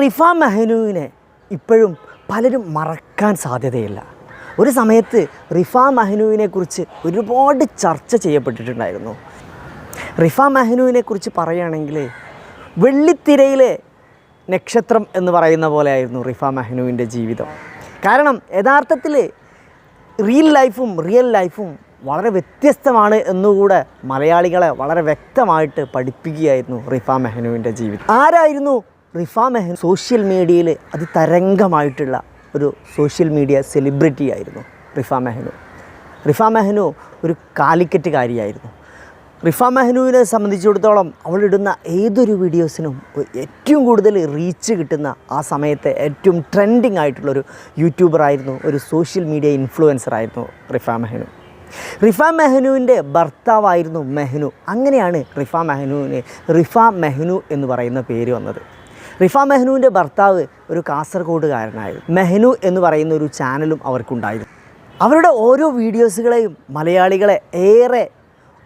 റിഫ മഹനുവിനെ ഇപ്പോഴും പലരും മറക്കാൻ സാധ്യതയില്ല. ഒരു സമയത്ത് റിഫ മെഹനുവിനെ കുറിച്ച് ഒരുപാട് ചർച്ച ചെയ്യപ്പെട്ടിട്ടുണ്ടായിരുന്നു. റിഫ മെഹനുവിനെ കുറിച്ച് പറയുകയാണെങ്കിൽ വെള്ളിത്തിരയിലെ നക്ഷത്രം എന്ന് പറയുന്ന പോലെയായിരുന്നു റിഫ മഹനുവിന്റെ ജീവിതം. കാരണം യഥാർത്ഥത്തിൽ റിയൽ ലൈഫും റിയൽ ലൈഫും വളരെ വ്യത്യസ്തമാണ് എന്നുകൂടെ മലയാളികളെ വളരെ വ്യക്തമായിട്ട് പഠിപ്പിക്കുകയായിരുന്നു റിഫ മെഹനുവിന്റെ ജീവിതം. ആരായിരുന്നു റിഫ മെഹൻ സോഷ്യൽ മീഡിയയിൽ അതിതരംഗമായിട്ടുള്ള ഒരു സോഷ്യൽ മീഡിയ സെലിബ്രിറ്റി ആയിരുന്നു റിഫ മെഹനു റിഫ മെഹനു ഒരു കാലിക്കറ്റുകാരിയായിരുന്നു. റിഫ മെഹനുവിനെ സംബന്ധിച്ചിടത്തോളം അവളിടുന്ന ഏതൊരു വീഡിയോസിനും ഏറ്റവും കൂടുതൽ റീച്ച് കിട്ടുന്ന ആ സമയത്തെ ഏറ്റവും ട്രെൻഡിങ് ആയിട്ടുള്ളൊരു യൂട്യൂബറായിരുന്നു ഒരു സോഷ്യൽ മീഡിയ ഇൻഫ്ലുവൻസർ ആയിരുന്നു റിഫ മെഹനു റിഫ മെഹനുവിന്റെ ഭർത്താവായിരുന്നു മെഹനു അങ്ങനെയാണ് റിഫ മെഹനുവിന് റിഫ മെഹനു എന്ന് പറയുന്ന പേര് വന്നത്. റിഫ മെഹ്നുവിന്റെ ഭർത്താവ് ഒരു കാസർഗോഡുകാരനായിരുന്നു. മെഹ്നു എന്ന് പറയുന്ന ഒരു ചാനലും അവർക്കുണ്ടായിരുന്നു. അവരുടെ ഓരോ വീഡിയോസുകളെയും മലയാളികളെ ഏറെ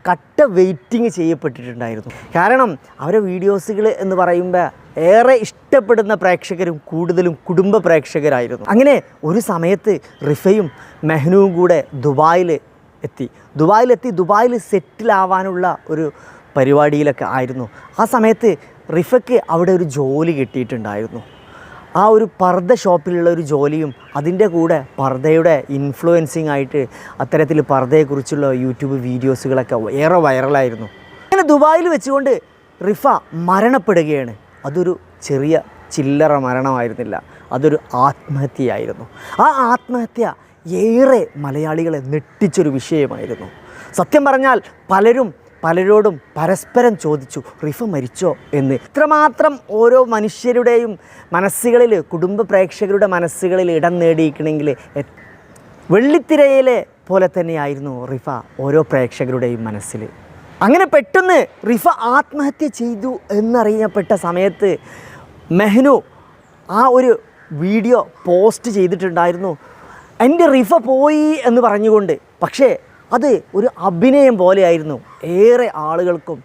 കട്ട വെയിറ്റിംഗ് ചെയ്യപ്പെട്ടിട്ടുണ്ടായിരുന്നു. കാരണം അവരുടെ വീഡിയോസുകൾ എന്ന് പറയുമ്പോൾ ഏറെ ഇഷ്ടപ്പെടുന്ന പ്രേക്ഷകരും കൂടുതലും കുടുംബ പ്രേക്ഷകരായിരുന്നു. അങ്ങനെ ഒരു സമയത്ത് റിഫയും മെഹ്നുവും കൂടെ ദുബായിൽ എത്തി. ദുബായിലെത്തി ദുബായിൽ സെറ്റിലാവാനുള്ള ഒരു പരിപാടിയിലൊക്കെ ആയിരുന്നു. ആ സമയത്ത് റിഫയ്ക്ക് അവിടെ ഒരു ജോലി കിട്ടിയിട്ടുണ്ടായിരുന്നു. ആ ഒരു പർദ്ദ ഷോപ്പിലുള്ള ഒരു ജോലിയും അതിന്റെ കൂടെ പർദ്ദയുടെ ഇൻഫ്ലുവൻസിങ് ആയിട്ട് അത്തരത്തിൽ പർദ്ദയെക്കുറിച്ചുള്ള യൂട്യൂബ് വീഡിയോസുകളൊക്കെ ഏറെ വൈറലായിരുന്നു അങ്ങനെ ദുബായിൽ വെച്ചുകൊണ്ട് റിഫ മരണപ്പെടുകയാണ്. അതൊരു ചെറിയ ചില്ലറ മരണമായിരുന്നില്ല. അതൊരു ആത്മഹത്യയായിരുന്നു. ആ ആത്മഹത്യ ഏറെ മലയാളികളെ നെട്ടിച്ചൊരു വിഷയമായിരുന്നു. സത്യം പറഞ്ഞാൽ പലരും പലരോടും പരസ്പരം ചോദിച്ചു റിഫ മരിച്ചോ? എന്ന്. ഇത്രമാത്രം ഓരോ മനുഷ്യരുടെയും മനസ്സുകളിൽ കുടുംബ പ്രേക്ഷകരുടെ മനസ്സുകളിൽ ഇടം നേടിയിരിക്കണമെങ്കിൽ വെള്ളിത്തിരയിലെ പോലെ തന്നെയായിരുന്നു റിഫ ഓരോ പ്രേക്ഷകരുടെയും മനസ്സിൽ. അങ്ങനെ പെട്ടെന്ന് റിഫ ആത്മഹത്യ ചെയ്തു എന്നറിയപ്പെട്ട സമയത്ത് മെഹ്നു ആ ഒരു വീഡിയോ പോസ്റ്റ് ചെയ്തിട്ടുണ്ടായിരുന്നു. എന്റെ റിഫ പോയി എന്ന് പറഞ്ഞുകൊണ്ട്. പക്ഷേ അത് ഒരു അഭിനയം പോലെയായിരുന്നു ഏറെ ആളുകൾക്കും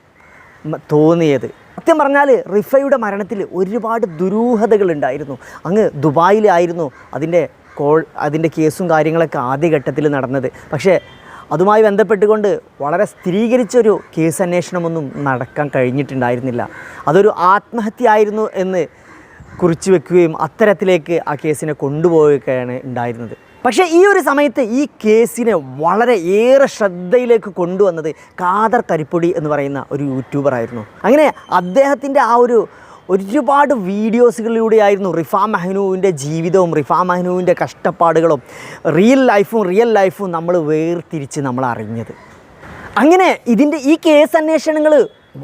തോന്നിയത്. സത്യം പറഞ്ഞാൽ റിഫയുടെ മരണത്തിൽ ഒരുപാട് ദുരൂഹതകളുണ്ടായിരുന്നു അങ്ങ് ദുബായിലായിരുന്നു അതിന്റെ കോൾ അതിന്റെ കേസും കാര്യങ്ങളൊക്കെ ആദ്യഘട്ടത്തിൽ നടന്നത്. പക്ഷേ അതുമായി ബന്ധപ്പെട്ടുകൊണ്ട് വളരെ സ്ഥിരീകരിച്ചൊരു കേസ് അന്വേഷണമൊന്നും നടക്കാൻ കഴിഞ്ഞിട്ടുണ്ടായിരുന്നില്ല. അതൊരു ആത്മഹത്യ ആയിരുന്നു എന്ന് കുറിച്ചു വെക്കുകയും അത്തരത്തിലേക്ക് ആ കേസിനെ കൊണ്ടുപോവുകയാണ് ഉണ്ടായിരുന്നത്. പക്ഷേ ഈ ഒരു സമയത്ത് ഈ കേസിനെ വളരെ ഏറെ ശ്രദ്ധയിലേക്ക് കൊണ്ടുവന്നത് കാദർ കരിപ്പൊടി എന്ന് പറയുന്ന ഒരു യൂട്യൂബർ ആയിരുന്നു. അങ്ങനെ അദ്ദേഹത്തിന്റെ ആ ഒരു ഒരുപാട് വീഡിയോസുകളിലൂടെയായിരുന്നു റിഫ മെഹനുവിന്റെ ജീവിതവും റിഫ മെഹനുവിന്റെ കഷ്ടപ്പാടുകളും റിയൽ ലൈഫും റിയൽ ലൈഫും നമ്മൾ വേർതിരിച്ച് നമ്മൾ അറിഞ്ഞത്. അങ്ങനെ ഇതിന്റെ ഈ കേസ് അന്വേഷണങ്ങൾ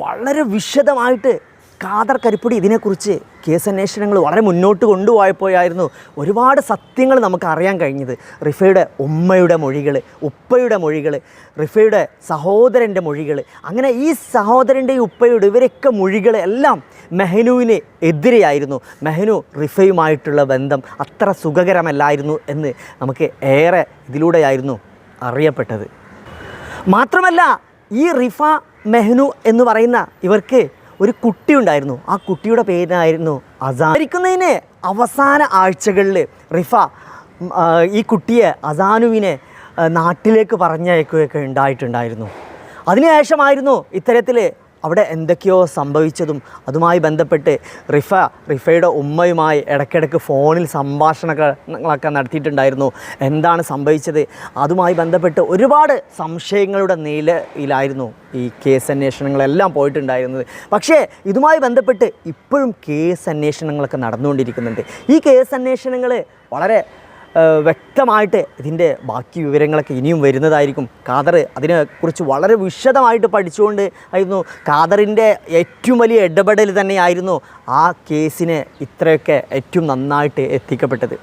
വളരെ വിശദമായിട്ട് കാദർ കരിപ്പൊടി ഇതിനെക്കുറിച്ച് കേസ് അന്വേഷണങ്ങൾ വളരെ മുന്നോട്ട് കൊണ്ടുപോയപ്പോഴായിരുന്നു ഒരുപാട് സത്യങ്ങൾ നമുക്ക് അറിയാൻ കഴിഞ്ഞത്. റിഫയുടെ ഉമ്മയുടെ മൊഴികൾ ഉപ്പയുടെ മൊഴികൾ റിഫയുടെ സഹോദരന്റെ മൊഴികൾ. അങ്ങനെ ഈ സഹോദരന്റെയും ഉപ്പയുടെ ഇവരൊക്കെ മൊഴികൾ എല്ലാം മെഹനുവിന് എതിരെയായിരുന്നു. മെഹനു റിഫയുമായിട്ടുള്ള ബന്ധം അത്ര സുഖകരമല്ലായിരുന്നു എന്ന് നമുക്ക് ഏറെ ഇതിലൂടെയായിരുന്നു അറിയപ്പെട്ടത്. മാത്രമല്ല ഈ റിഫ മെഹ്നു എന്ന് പറയുന്ന ഇവർക്ക് ഒരു കുട്ടി ഉണ്ടായിരുന്നു. ആ കുട്ടിയുടെ പേരായിരുന്നു അസാൻ. മരിക്കുന്നതിന് അവസാന ആഴ്ചകളിൽ റിഫ ഈ കുട്ടിയെ അസാനുവിനെ നാട്ടിലേക്ക് പറഞ്ഞയക്കുകയൊക്കെ ഉണ്ടായിട്ടുണ്ടായിരുന്നു. അതിനുശേഷമായിരുന്നു ഇത്തരത്തിൽ അവിടെ എന്തൊക്കെയോ സംഭവിച്ചതും അതുമായി ബന്ധപ്പെട്ട് റിഫ റിഫയുടെ ഉമ്മയുമായി ഇടയ്ക്കിടയ്ക്ക് ഫോണിൽ സംഭാഷണങ്ങളൊക്കെ നടത്തിയിട്ടുണ്ടായിരുന്നു. എന്താണ് സംഭവിച്ചത്? അതുമായി ബന്ധപ്പെട്ട് ഒരുപാട് സംശയങ്ങളുടെ നിലയിലായിരുന്നു ഈ കേസ് അന്വേഷണങ്ങളെല്ലാം പോയിട്ടുണ്ടായിരുന്നത്. പക്ഷേ ഇതുമായി ബന്ധപ്പെട്ട് ഇപ്പോഴും കേസ് അന്വേഷണങ്ങളൊക്കെ നടന്നുകൊണ്ടിരിക്കുന്നുണ്ട്. ഈ കേസ് അന്വേഷണങ്ങൾ വളരെ വ്യക്തമായിട്ട് ഇതിന്റെ ബാക്കി വിവരങ്ങളൊക്കെ ഇനിയും വരുന്നതായിരിക്കും. ഖാദർ അതിനെക്കുറിച്ച് വളരെ വിശദമായിട്ട് പഠിച്ചുകൊണ്ട് ആയിരുന്നു. ഖാദറിന്റെ ഏറ്റവും വലിയ ഇടപെടൽ തന്നെയായിരുന്നു ആ കേസിനെ ഇത്രയൊക്കെ ഏറ്റവും നന്നായിട്ട് എത്തിക്കപ്പെട്ടത്.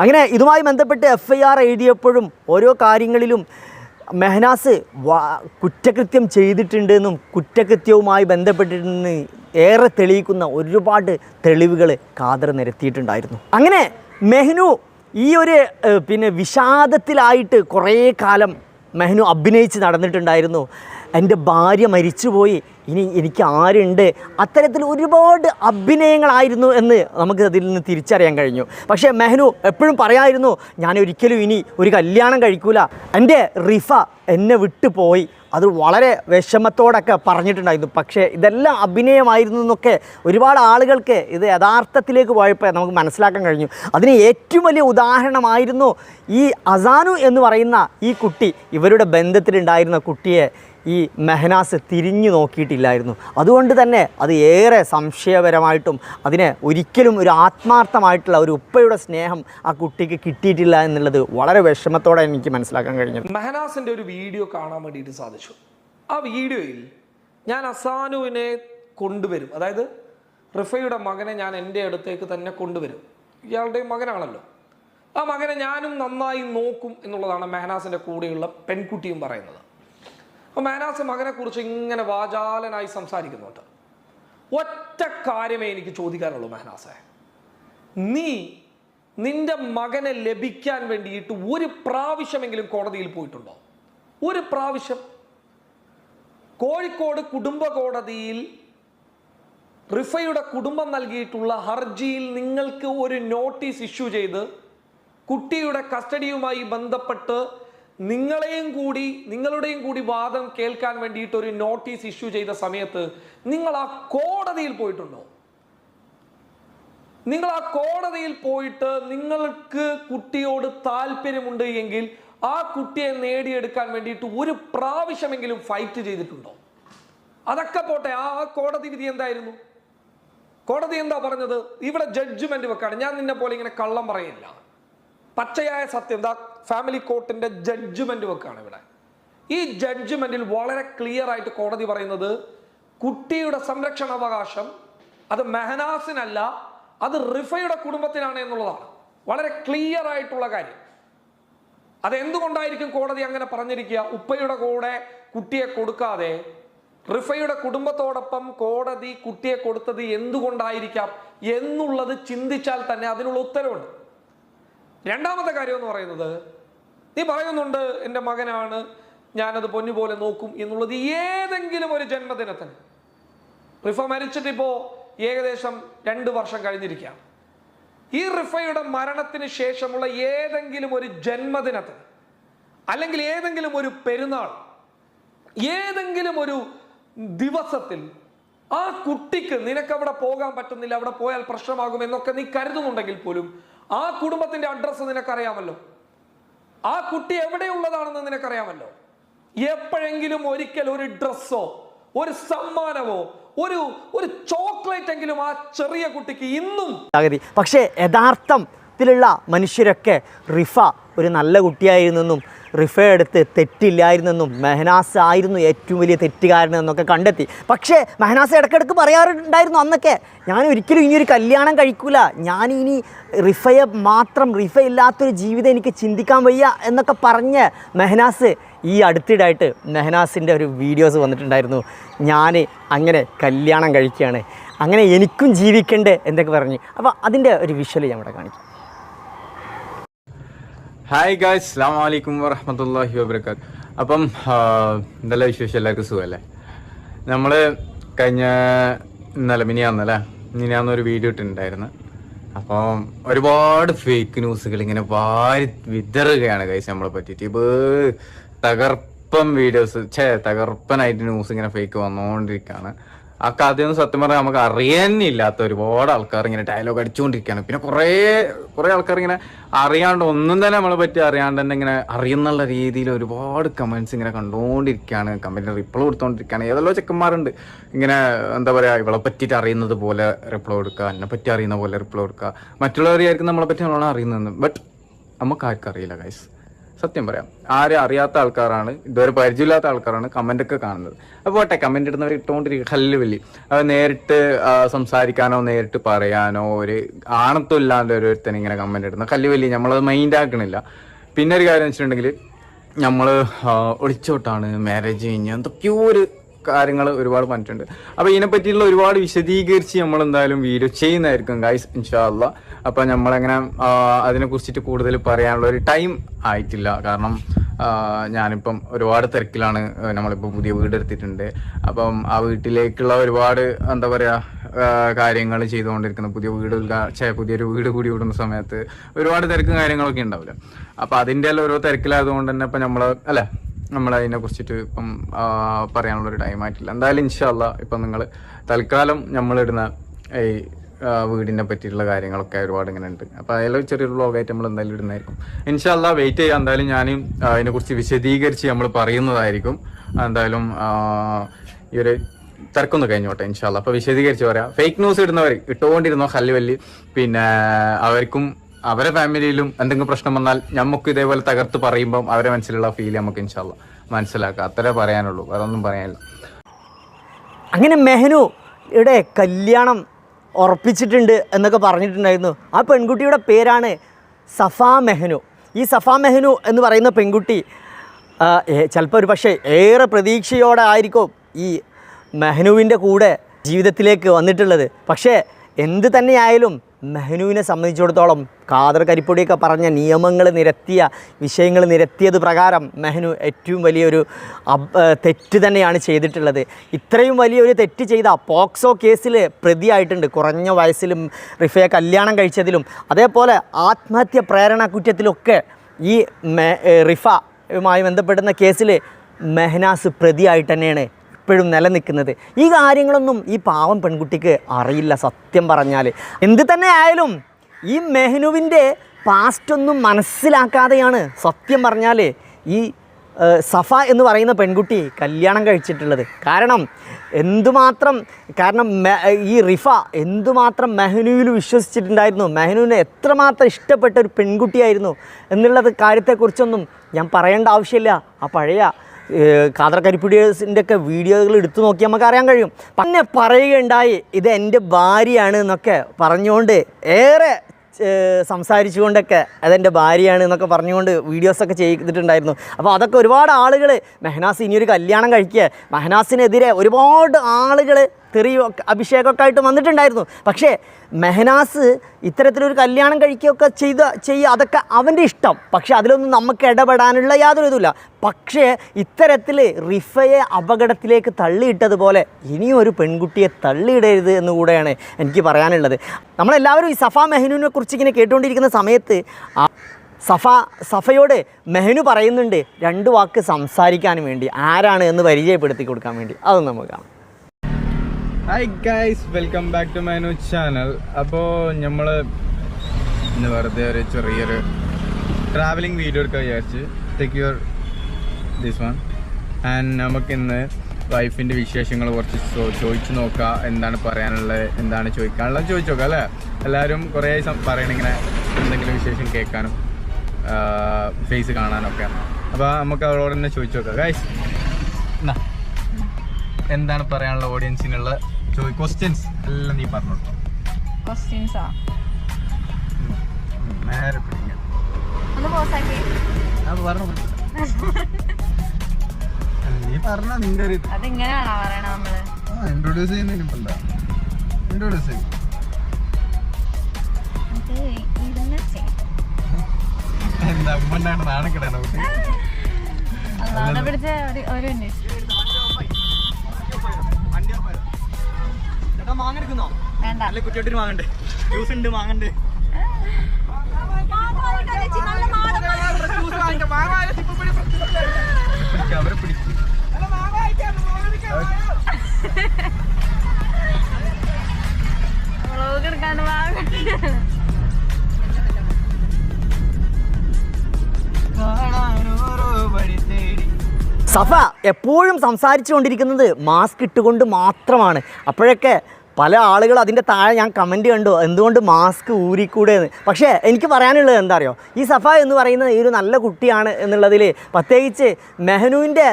അങ്ങനെ ഇതുമായി ബന്ധപ്പെട്ട് എഫ് ഐ ആർ എഴുതിയപ്പോഴും ഓരോ കാര്യങ്ങളിലും മെഹനാസ് കുറ്റകൃത്യം ചെയ്തിട്ടുണ്ടെന്നും കുറ്റകൃത്യവുമായി ബന്ധപ്പെട്ടിട്ടുണ്ടെന്ന് ഏറെ തെളിയിക്കുന്ന ഒരുപാട് തെളിവുകൾ ഖാദർ നിരത്തിയിട്ടുണ്ടായിരുന്നു. അങ്ങനെ മെഹ്നു ഈ ഒരു പിന്നെ വിഷാദത്തിലായിട്ട് കുറേ കാലം മെഹ്നു അഭിനയിച്ച് നടന്നിട്ടുണ്ടായിരുന്നു. എന്റെ ഭാര്യ മരിച്ചുപോയി. ഇനി എനിക്ക് ആരുണ്ട്? അത്തരത്തിൽ ഒരുപാട് അഭിനയങ്ങളായിരുന്നു എന്ന് നമുക്ക് അതിൽ നിന്ന് തിരിച്ചറിയാൻ കഴിഞ്ഞു. പക്ഷേ മെഹനു എപ്പോഴും പറയായിരുന്നു ഞാൻ ഒരിക്കലും ഇനി ഒരു കല്യാണം കഴിക്കൂല. എന്റെ റിഫ എന്നെ വിട്ടു പോയി. അത് വളരെ വിഷമത്തോടൊക്കെ പറഞ്ഞിട്ടുണ്ടായിരുന്നു. പക്ഷേ ഇതെല്ലാം അഭിനയമായിരുന്നു എന്നൊക്കെ ഒരുപാട് ആളുകൾക്ക് ഇത് യഥാർത്ഥത്തിലേക്ക് പോയപ്പോൾ നമുക്ക് മനസ്സിലാക്കാൻ കഴിഞ്ഞു. അതിന് ഏറ്റവും വലിയ ഉദാഹരണമായിരുന്നു ഈ അസാനു എന്ന് പറയുന്ന ഈ കുട്ടി ഇവരുടെ ബന്ധത്തിലുണ്ടായിരുന്ന കുട്ടിയെ ഈ മെഹനാസ് തിരിഞ്ഞു നോക്കിയിട്ടില്ലായിരുന്നു. അതുകൊണ്ട് തന്നെ അത് ഏറെ സംശയപരമായിട്ടും അതിനെ ഒരിക്കലും ഒരു ആത്മാർത്ഥമായിട്ടുള്ള ഒരു ഉപ്പയുടെ സ്നേഹം ആ കുട്ടിക്ക് കിട്ടിയിട്ടില്ല എന്നുള്ളത് വളരെ വിഷമത്തോടെ എനിക്ക് മനസ്സിലാക്കാൻ കഴിഞ്ഞു മെഹനാസിന്റെ ഒരു വീഡിയോ കാണാൻ വേണ്ടിയിട്ട് സാധിച്ചു. ആ വീഡിയോയിൽ ഞാൻ അസാനുവിനെ കൊണ്ടുവരും. അതായത് റിഫയുടെ മകനെ ഞാൻ എന്റെ അടുത്തേക്ക് തന്നെ കൊണ്ടുവരും. ഇയാളുടെ മകനാണല്ലോ. ആ മകനെ ഞാനും നന്നായി നോക്കും എന്നുള്ളതാണ് മെഹനാസിന്റെ കൂടെയുള്ള പെൺകുട്ടിയും പറയുന്നത്. അപ്പോൾ മേനാസ് മകനെ കുറിച്ച് ഇങ്ങനെ വാചാലനായി സംസാരിക്കുന്നുണ്ട്. ഒറ്റ കാര്യമേ എനിക്ക് ചോദിക്കാനുള്ളൂ മെഹനാസെ നീ നിന്റെ മകനെ ലഭിക്കാൻ വേണ്ടിയിട്ട് ഒരു പ്രാവശ്യമെങ്കിലും കോടതിയിൽ പോയിട്ടുണ്ടോ? ഒരു പ്രാവശ്യം. കോഴിക്കോട് കുടുംബ കോടതിയിൽ റിഫയുടെ കുടുംബം നൽകിയിട്ടുള്ള ഹർജിയിൽ നിങ്ങൾക്ക് ഒരു നോട്ടീസ് ഇഷ്യൂ ചെയ്ത് കുട്ടിയുടെ കസ്റ്റഡിയുമായി ബന്ധപ്പെട്ട് നിങ്ങളെയും കൂടി നിങ്ങളുടെയും കൂടി വാദം കേൾക്കാൻ വേണ്ടിയിട്ട് ഒരു നോട്ടീസ് ഇഷ്യൂ ചെയ്ത സമയത്ത് നിങ്ങൾ ആ കോടതിയിൽ പോയിട്ടുണ്ടോ? നിങ്ങൾ ആ കോടതിയിൽ പോയിട്ട് നിങ്ങൾക്ക് കുട്ടിയോട് താല്പര്യമുണ്ട് എങ്കിൽ ആ കുട്ടിയെ നേടിയെടുക്കാൻ വേണ്ടിയിട്ട് ഒരു പ്രാവശ്യമെങ്കിലും ഫൈറ്റ് ചെയ്തിട്ടുണ്ടോ? അതൊക്കെ പോട്ടെ ആ കോടതി വിധി എന്തായിരുന്നു? കോടതി എന്താ പറഞ്ഞത്? ഇവിടെ ജഡ്ജ്മെന്റ് വെക്കാണ്. ഞാൻ നിന്നെ പോലെ ഇങ്ങനെ കള്ളം പറയില്ല. പച്ചയായ സത്യം എന്താ ഫാമിലി കോർട്ടിന്റെ ജഡ്ജ്മെന്റ് വെക്കാണ് ഇവിടെ. ഈ ജഡ്ജ്മെന്റിൽ വളരെ ക്ലിയർ ആയിട്ട് കോടതി പറയുന്നത് കുട്ടിയുടെ സംരക്ഷണാവകാശം അത് മെഹനാസിനല്ല അത് റിഫയുടെ കുടുംബത്തിനാണ് എന്നുള്ളതാണ്. വളരെ ക്ലിയർ ആയിട്ടുള്ള കാര്യം. അതെന്തുകൊണ്ടായിരിക്കും കോടതി അങ്ങനെ പറഞ്ഞിരിക്കുക? ഉപ്പയുടെ കൂടെ കുട്ടിയെ കൊടുക്കാതെ റിഫയുടെ കുടുംബത്തോടൊപ്പം കോടതി കുട്ടിയെ കൊടുത്തത് എന്തുകൊണ്ടായിരിക്കാം എന്നുള്ളത് ചിന്തിച്ചാൽ തന്നെ അതിനുള്ള ഉത്തരവുണ്ട്. രണ്ടാമത്തെ കാര്യം എന്ന് പറയുന്നത് നീ പറയുന്നുണ്ട് എന്റെ മകനാണ് ഞാനത് പൊന്നുപോലെ നോക്കും എന്നുള്ളത് ഏതെങ്കിലും ഒരു ജന്മദിനത്തിന്. റിഫ മരിച്ചിട്ടിപ്പോൾ ഏകദേശം രണ്ട് വർഷം കഴിഞ്ഞിരിക്കുകയാണ്. ഈ റിഫയുടെ മരണത്തിന് ശേഷമുള്ള ഏതെങ്കിലും ഒരു ജന്മദിനത്തിന് അല്ലെങ്കിൽ ഏതെങ്കിലും ഒരു പെരുന്നാൾ ഏതെങ്കിലും ഒരു ദിവസത്തിൽ ആ കുട്ടിക്ക് നിനക്കവിടെ പോകാൻ പറ്റുന്നില്ല അവിടെ പോയാൽ പ്രശ്നമാകും എന്നൊക്കെ നീ കരുതുന്നുണ്ടെങ്കിൽ പോലും ആ കുടുംബത്തിന്റെ അഡ്രസ്സ് നിനക്കറിയാമല്ലോ. ആ കുട്ടി എവിടെയുള്ളതാണെന്ന് നിനക്കറിയാമല്ലോ. എപ്പോഴെങ്കിലും ഒരിക്കൽ ഒരു ഡ്രസ്സോ ഒരു സമ്മാനമോ ഒരു ഒരു ചോക്ലേറ്റ് എങ്കിലും ആ ചെറിയ കുട്ടിക്ക് ഇന്നും പക്ഷേ യഥാർത്ഥത്തിലുള്ള മനുഷ്യരൊക്കെ റിഫ ഒരു നല്ല കുട്ടിയായിരുന്നെന്നും റിഫയെടുത്ത് തെറ്റില്ലായിരുന്നെന്നും മെഹനാസ് ആയിരുന്നു ഏറ്റവും വലിയ തെറ്റുകാരനെന്നൊക്കെ കണ്ടെത്തി. പക്ഷേ മെഹനാസ് ഇടയ്ക്കിടയ്ക്ക് പറയാറുണ്ടായിരുന്നു അന്നൊക്കെ ഞാൻ ഒരിക്കലും ഇനി ഒരു കല്യാണം കഴിക്കൂല. ഞാൻ ഇനി റിഫയെ മാത്രം റിഫ ഇല്ലാത്തൊരു ജീവിതം എനിക്ക് ചിന്തിക്കാൻ വയ്യ എന്നൊക്കെ പറഞ്ഞ് മെഹനാസ് ഈ അടുത്തിടായിട്ട് മെഹനാസിന്റെ ഒരു വീഡിയോസ് വന്നിട്ടുണ്ടായിരുന്നു. ഞാൻ അങ്ങനെ കല്യാണം കഴിക്കുകയാണ്. അങ്ങനെ എനിക്കും ജീവിക്കണ്ടേ എന്തൊക്കെ പറഞ്ഞ്. അപ്പോൾ അതിന്റെ ഒരു വിഷ്വൽ ഞാൻ ഇവിടെ കാണിക്കാം. ഹായ് ഗായ്സ് സ്ലാം വലൈക്കും വറഹമത്തല്ലാഹി വബർക്കാത്ത് അപ്പം നല്ല വിശേഷം എല്ലാവർക്കും സുഖമല്ലേ? നമ്മൾ കഴിഞ്ഞ ഇന്നലെ മിനിയാന്നല്ലേ? മിനിയാന്നൊരു വീഡിയോ ഇട്ടിട്ടുണ്ടായിരുന്നു. അപ്പം ഒരുപാട് ഫേക്ക് ന്യൂസുകൾ ഇങ്ങനെ വാരി വിതറുകയാണ് ഗൈസ് നമ്മളെ പറ്റിയിട്ട്. ഇപ്പോൾ തകർപ്പൻ വീഡിയോസ് ഛേ തകർപ്പനായിട്ട് ന്യൂസ് ഇങ്ങനെ ഫേക്ക് വന്നുകൊണ്ടിരിക്കുകയാണ് ആ കഥയൊന്നും സത്യം പറഞ്ഞാൽ നമുക്ക് അറിയാനില്ലാത്ത ഒരുപാട് ആൾക്കാർ ഇങ്ങനെ ഡയലോഗ് അടിച്ചുകൊണ്ടിരിക്കുകയാണ്. പിന്നെ കുറേ കുറേ ആൾക്കാർ ഇങ്ങനെ അറിയാണ്ട് ഒന്നും തന്നെ നമ്മളെ പറ്റി അറിയാണ്ട് തന്നെ ഇങ്ങനെ അറിയുന്നുള്ള രീതിയിൽ ഒരുപാട് കമന്റ്സ് ഇങ്ങനെ കണ്ടുകൊണ്ടിരിക്കുകയാണ് കമന്റിന് റിപ്ലൈ കൊടുത്തോണ്ടിരിക്കുകയാണ്. ഏതെല്ലോ ചെക്കന്മാരുണ്ട്. ഇങ്ങനെ എന്താ പറയാ ഇവളെ പറ്റിയിട്ട് അറിയുന്നത് പോലെ റിപ്ലൈ കൊടുക്കുക. എന്നെ പറ്റി അറിയുന്ന പോലെ റിപ്ലൈ കൊടുക്കുക. മറ്റുള്ളവരെയായിരിക്കും നമ്മളെ പറ്റി നമ്മളാണ് അറിയുന്നത് ബട്ട് നമുക്ക് ആർക്കും അറിയില്ല ഗൈസ് സത്യം പറയാം. ആരും അറിയാത്ത ആൾക്കാരാണ് ഇതുവരെ പരിചയമില്ലാത്ത ആൾക്കാരാണ് കമന്റ് ഒക്കെ കാണുന്നത്. അപ്പോൾ പോട്ടെ കമന്റ് ഇടുന്നവർ ഇട്ടുകൊണ്ടിരിക്കും ഹല്ല് വലി അത് നേരിട്ട് സംസാരിക്കാനോ നേരിട്ട് പറയാനോ ഒരു ആണത്വം ഇല്ലാണ്ട് ഓരോരുത്തരും ഇങ്ങനെ കമന്റ് ഇടുന്ന കല്ല് വലി നമ്മളത് മൈൻഡ് ആക്കണില്ല. പിന്നെ ഒരു കാര്യം വെച്ചിട്ടുണ്ടെങ്കിൽ നമ്മൾ ഒളിച്ചോട്ടാണ് മാരേജ് കഴിഞ്ഞ് എന്തൊക്കെയോ ഒരു കാര്യങ്ങൾ ഒരുപാട് പറഞ്ഞിട്ടുണ്ട് അപ്പൊ ഇതിനെ പറ്റിയുള്ള ഒരുപാട് വിശദീകരിച്ച് നമ്മൾ എന്തായാലും വീഡിയോ ചെയ്യുന്നതായിരിക്കും ഗൈസ് ഇൻഷാല്ല അപ്പൊ നമ്മളെങ്ങനെ അതിനെ കുറിച്ചിട്ട് കൂടുതൽ പറയാനുള്ള ഒരു ടൈം ആയിട്ടില്ല. കാരണം ഞാനിപ്പം ഒരുപാട് തിരക്കിലാണ് നമ്മളിപ്പോൾ പുതിയ വീടെടുത്തിട്ടുണ്ട്. അപ്പം ആ വീട്ടിലേക്കുള്ള ഒരുപാട് എന്താ പറയുക കാര്യങ്ങൾ ചെയ്തുകൊണ്ടിരിക്കുന്ന. പുതിയ വീട് ഉദ്ഘാ- ഛെ, പുതിയൊരു വീട് കൂടി വിടുന്ന സമയത്ത് ഒരുപാട് തിരക്കും കാര്യങ്ങളൊക്കെ ഉണ്ടാവില്ല. അപ്പം അതിന്റെ എല്ലാം ഓരോ തിരക്കിലായതുകൊണ്ട് തന്നെ ഇപ്പം നമ്മൾ അല്ല? നമ്മൾ അതിനെ കുറിച്ചിട്ട് ഇപ്പം പറയാനുള്ളൊരു ടൈം ആയിട്ടില്ല. എന്തായാലും ഇൻഷാല്ല ഇപ്പം നിങ്ങൾ തൽക്കാലം നമ്മളിടുന്ന ഈ വീടിനെ പറ്റിയിട്ടുള്ള കാര്യങ്ങളൊക്കെ ഒരുപാട് ഇങ്ങനെ ഉണ്ട്. അപ്പോൾ അതിൽ ചെറിയൊരു വ്ളോഗായിട്ട് നമ്മൾ എന്തായാലും ഇടുന്നതായിരിക്കും. ഇൻഷാല്ല വെയിറ്റ് ചെയ്യാം. എന്തായാലും ഞാനും അതിനെക്കുറിച്ച് വിശദീകരിച്ച് നമ്മൾ പറയുന്നതായിരിക്കും. എന്തായാലും ഈ ഒരു തിരക്കൊന്ന് കഴിഞ്ഞോട്ടെ ഇൻഷാല്ല അപ്പോൾ വിശദീകരിച്ച് പറയാം. ഫേക്ക് ന്യൂസ് ഇടുന്നവർ ഇട്ടുകൊണ്ടിരുന്നോ ഹല്ലുവല്ലി പിന്നെ അവർക്കും അവരെ ഫാമിലിയിലും എന്തെങ്കിലും പ്രശ്നം വന്നാൽ നമുക്ക് ഇതേപോലെ തകർത്ത് പറയുമ്പം അവരെ മനസ്സിലുള്ള ഫീൽ നമുക്ക് ഇൻഷാല്ല മനസ്സിലാക്കാം. അത്രേ പറയാനുള്ളൂ. വേറെ ഒന്നും പറയാനില്ല. അങ്ങനെ മെഹനു ഇവിടെ കല്യാണം ഉറപ്പിച്ചിട്ടുണ്ട് എന്നൊക്കെ പറഞ്ഞിട്ടുണ്ടായിരുന്നു. ആ പെൺകുട്ടിയുടെ പേരാണ് സഫാ മെഹനു. ഈ സഫാ മെഹനു എന്ന് പറയുന്ന പെൺകുട്ടി ചിലപ്പോൾ ഒരു പക്ഷേ ഏറെ പ്രതീക്ഷയോടെ ആയിരിക്കും ഈ മെഹനുവിന്റെ കൂടെ ജീവിതത്തിലേക്ക് വന്നിട്ടുള്ളത്. പക്ഷേ എന്ത് തന്നെയായാലും മെഹനുവിനെ സംബന്ധിച്ചിടത്തോളം ഖാദർ കരിപ്പൊടിയൊക്കെ പറഞ്ഞ നിയമങ്ങൾ നിരത്തിയ വിഷയങ്ങൾ നിരത്തിയത് പ്രകാരം മെഹനു ഏറ്റവും വലിയൊരു തെറ്റ് തന്നെയാണ് ചെയ്തിട്ടുള്ളത്. ഇത്രയും വലിയൊരു തെറ്റ് ചെയ്ത പോക്സോ കേസിൽ പ്രതിയായിട്ടുണ്ട്. കുറഞ്ഞ വയസ്സിലും റിഫയെ കല്യാണം കഴിച്ചതിലും. അതേപോലെ ആത്മഹത്യ പ്രേരണ കുറ്റത്തിലൊക്കെ ഈ റിഫയുമായി ബന്ധപ്പെടുന്ന കേസിൽ മെഹനാസ് പ്രതിയായിട്ട് തന്നെയാണ് ഇപ്പോഴും നിലനിൽക്കുന്നത്. ഈ കാര്യങ്ങളൊന്നും ഈ പാവം പെൺകുട്ടിക്ക് അറിയില്ല സത്യം പറഞ്ഞാൽ എന്ത് തന്നെ ആയാലും ഈ മെഹനുവിന്റെ പാസ്റ്റൊന്നും മനസ്സിലാക്കാതെയാണ് സത്യം പറഞ്ഞാൽ ഈ സഫ എന്ന് പറയുന്ന പെൺകുട്ടി കല്യാണം കഴിച്ചിട്ടുള്ളത്. കാരണം എന്തുമാത്രം കാരണം ഈ റിഫ എന്തുമാത്രം മെഹനുവിൽ വിശ്വസിച്ചിട്ടുണ്ടായിരുന്നു? മെഹനുവിനെ എത്രമാത്രം ഇഷ്ടപ്പെട്ട ഒരു പെൺകുട്ടിയായിരുന്നു? എന്നുള്ളത് കാര്യത്തെക്കുറിച്ചൊന്നും ഞാൻ പറയേണ്ട ആവശ്യമില്ല. ആ പഴയ ഖാദർ കരിപ്പിടിയേഴ്സിന്റെ ഒക്കെ വീഡിയോകൾ എടുത്തു നോക്കി നമുക്ക് അറിയാൻ കഴിയും. പിന്നെ പറയുകയുണ്ടായി ഇത് എന്റെ ഭാര്യയാണ് എന്നൊക്കെ പറഞ്ഞുകൊണ്ട് ഏറെ സംസാരിച്ചുകൊണ്ടൊക്കെ അതെന്റെ ഭാര്യയാണ് എന്നൊക്കെ പറഞ്ഞുകൊണ്ട് വീഡിയോസൊക്കെ ചെയ്തിട്ടുണ്ടായിരുന്നു. അപ്പോൾ അതൊക്കെ ഒരുപാട് ആളുകൾ മെഹനാസ് ഇനിയൊരു കല്യാണം കഴിക്കുക. മെഹനാസിനെതിരെ ഒരുപാട് ആളുകൾ തെറിയും അഭിഷേകമൊക്കെ ആയിട്ട് വന്നിട്ടുണ്ടായിരുന്നു. പക്ഷേ മെഹനാസ് ഇത്തരത്തിലൊരു കല്യാണം കഴിക്കുകയൊക്കെ ചെയ്ത ചെയ്യുക അതൊക്കെ അവന്റെ ഇഷ്ടം. പക്ഷേ അതിലൊന്നും നമുക്ക് ഇടപെടാനുള്ള യാതൊരു ഇതുമില്ല. പക്ഷേ ഇത്തരത്തിൽ റിഫയെ അപകടത്തിലേക്ക് തള്ളിയിട്ടതുപോലെ ഇനിയും ഒരു പെൺകുട്ടിയെ തള്ളിയിടരുത് എന്ന് കൂടെയാണ് എനിക്ക് പറയാനുള്ളത്. നമ്മളെല്ലാവരും ഈ സഫ മെഹനുവിനെ കുറിച്ച് ഇങ്ങനെ കേട്ടുകൊണ്ടിരിക്കുന്ന സമയത്ത് സഫ സഫയോട് മെഹനു പറയുന്നുണ്ട് രണ്ട് വാക്ക് സംസാരിക്കാൻ വേണ്ടി. ആരാണ്? എന്ന് പരിചയപ്പെടുത്തി കൊടുക്കാൻ വേണ്ടി. അതൊന്നും നമുക്ക് കാണാം. Hi guys welcome back to my new channel അപ്പോൾ നമ്മൾ ഇന്ന് വെറുതെ ഒരു ചെറിയൊരു ട്രാവലിംഗ് വീഡിയോ എടുക്കാൻ വിചാരിച്ച്. Take your this one and നമുക്കിന്ന് വൈഫിന്റെ വിശേഷങ്ങൾ കുറച്ച് ചോദിച്ചു നോക്കാം. എന്താണ് പറയാനുള്ളത് എന്താണ് ചോദിക്കാനുള്ളത് ചോദിച്ചു നോക്കാം അല്ലേ? എല്ലാവരും കുറേ പറയണിങ്ങനെ എന്തെങ്കിലും വിശേഷം കേൾക്കാനും ഫേസ് കാണാനൊക്കെ. അപ്പോൾ നമുക്ക് അവളോട് തന്നെ ചോദിച്ചു നോക്കാം. ഗൈസ് എന്താണ് പറയാനുള്ള ഓഡിയൻസിനുള്ള ക്വസ്റ്റ്യൻസ് എല്ലാം നീ പറഞ്ഞു ക്വസ്റ്റ്യൻസാ നേരെ പിടിക്കാം. ഒന്ന് പോസാക്കി അത് പറഞ്ഞു നീ പറഞ്ഞ നിന്റെ ഒരു അതിങ്ങനെയാണോ പറയണ നമ്മൾ ഇൻട്രൊഡ്യൂസ് ചെയ്യുന്നതിന് ഇപ്പം എന്താ ഇൻട്രൊഡ്യൂസ് ചെയ്യും എന്താ ഉമ്മണ്ടാണ് നാണക്കെടാണ് ഒരു ഒരു മിനിറ്റ് വേണ്ട. കുട്ടിയോട്ടിന് വാങ്ങണ്ടേ ജ്യൂസ് ഉണ്ട് വാങ്ങണ്ടേ അവരെ പിടിക്കും വ്ളോഗ് എടുക്കാണ്ട് വാങ്ങ സഫ എപ്പോഴും സംസാരിച്ചു കൊണ്ടിരിക്കുന്നത് മാസ്ക് ഇട്ടുകൊണ്ട് മാത്രമാണ്. അപ്പോഴൊക്കെ പല ആളുകൾ അതിന്റെ താഴെ ഞാൻ കമന്റ് കണ്ടു. എന്തുകൊണ്ട് മാസ്ക് ഊരിക്കൂടെ എന്ന് പക്ഷേ എനിക്ക് പറയാനുള്ളത് എന്താ അറിയോ ഈ സഫ എന്ന് പറയുന്നത് ഈ ഒരു നല്ല കുട്ടിയാണ് എന്നുള്ളതിൽ പ്രത്യേകിച്ച് മെഹനുവിന്റെ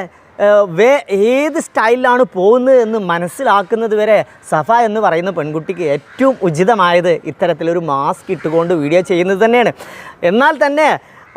വേ ഏത് സ്റ്റൈലിലാണ് പോകുന്നത് എന്ന് മനസ്സിലാക്കുന്നത് വരെ സഫ എന്ന് പറയുന്ന പെൺകുട്ടിക്ക് ഏറ്റവും ഉചിതമായത് ഇത്തരത്തിലൊരു മാസ്ക് ഇട്ടുകൊണ്ട് വീഡിയോ ചെയ്യുന്നത് തന്നെയാണ്. എന്നാൽ തന്നെ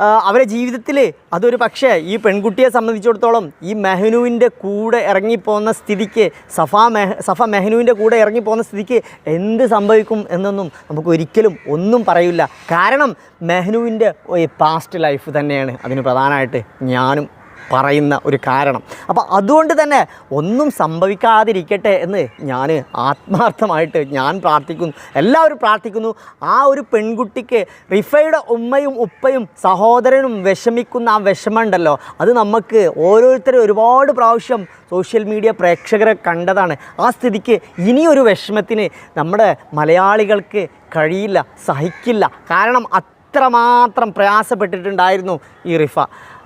അവരെ ജീവിതത്തിൽ അതൊരു പക്ഷേ ഈ പെൺകുട്ടിയെ സംബന്ധിച്ചിടത്തോളം ഈ മെഹനുവിന്റെ കൂടെ ഇറങ്ങിപ്പോകുന്ന സ്ഥിതിക്ക് സഫ മെഹ സഫ മെഹനുവിന്റെ കൂടെ ഇറങ്ങിപ്പോകുന്ന സ്ഥിതിക്ക് എന്ത് സംഭവിക്കും എന്നൊന്നും നമുക്ക് ഒരിക്കലും ഒന്നും പറയില്ല. കാരണം മെഹനുവിന്റെ പാസ്റ്റ് ലൈഫ് തന്നെയാണ്. അതിന് പ്രധാനമായിട്ട് ഞാനും പറയുന്ന ഒരു കാരണം. അപ്പോൾ അതുകൊണ്ട് തന്നെ ഒന്നും സംഭവിക്കാതിരിക്കട്ടെ എന്ന് ഞാൻ ആത്മാർത്ഥമായിട്ട് ഞാൻ പ്രാർത്ഥിക്കുന്നു. എല്ലാവരും പ്രാർത്ഥിക്കുന്നു. ആ ഒരു പെൺകുട്ടിക്ക് റിഫയുടെ ഉമ്മയും ഉപ്പയും സഹോദരനും വിഷമിക്കുന്ന ആ വിഷമമുണ്ടല്ലോ. അത് നമുക്ക് ഓരോരുത്തരും ഒരുപാട് പ്രാവശ്യം സോഷ്യൽ മീഡിയ പ്രേക്ഷകരെ കണ്ടതാണ്. ആ സ്ഥിതിക്ക് ഇനിയൊരു വിഷമത്തിന് നമ്മുടെ മലയാളികൾക്ക് കഴിയില്ല സഹിക്കില്ല. കാരണം അത്രമാത്രം പ്രയാസപ്പെട്ടിട്ടുണ്ടായിരുന്നു ഈ റിഫ.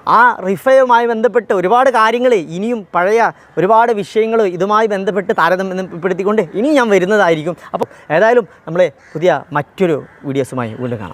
ആ റിഫയുമായി ബന്ധപ്പെട്ട് ഒരുപാട് കാര്യങ്ങൾ ഇനിയും പഴയ ഒരുപാട് വിഷയങ്ങൾ ഇതുമായി ബന്ധപ്പെട്ട് താരതമ്യപ്പെടുത്തിക്കൊണ്ട് ഇനിയും ഞാൻ വരുന്നതായിരിക്കും. അപ്പോൾ ഏതായാലും നമ്മളെ പുതിയ മറ്റൊരു വീഡിയോസുമായി വീണ്ടും കാണാം.